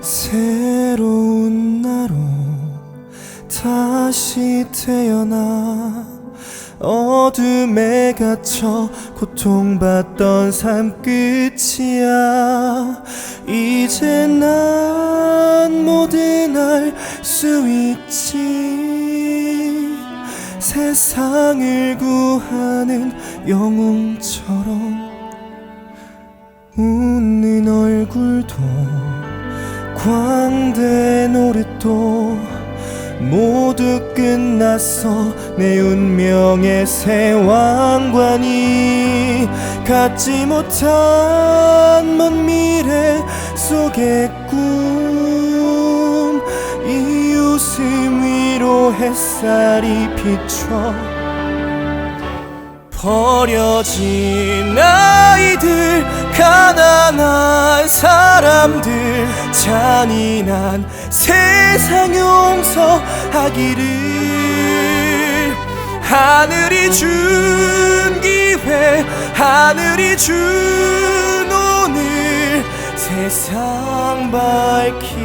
새로운 나로 다시 태어나 어둠에 갇혀 고통받던 삶 끝이야. 이제 난 뭐든 알 수 있지. 세상을 구하는 영웅처럼 웃는 얼굴도 광대 노릇도 모두 끝났어 내 운명의 새 왕관이 갖지 못한 먼 미래 속의 꿈 이웃음 위로 햇살이 비춰 버려진 아이들 가난한 사람들 잔인한 세상 용서하기를. 하늘이 준 기회 하늘이 준 오늘 세상 밝히리라.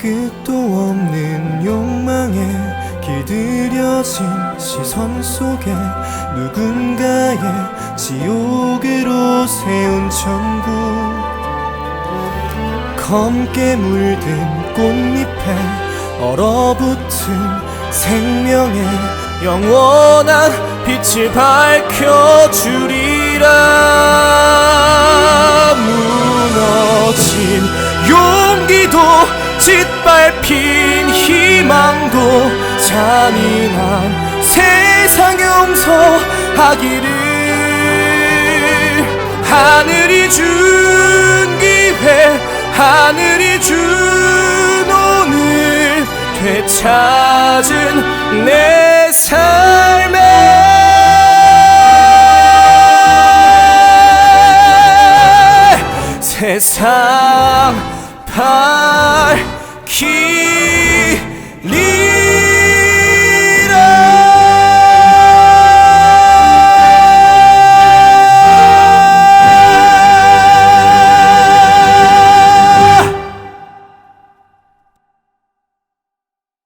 끝도 없는 욕망에 길들여진 시선 속에 누군가의 지옥으로 세운 천국. 검게 물든 꽃잎에 얼어붙은 생명의 영원한 빛을 밝혀주리라. 무너진 용기도 짓밟힌 희망도 잔인한 세상 용서하기를 하늘이 준 오늘 되찾은 내 삶에 세상 밝히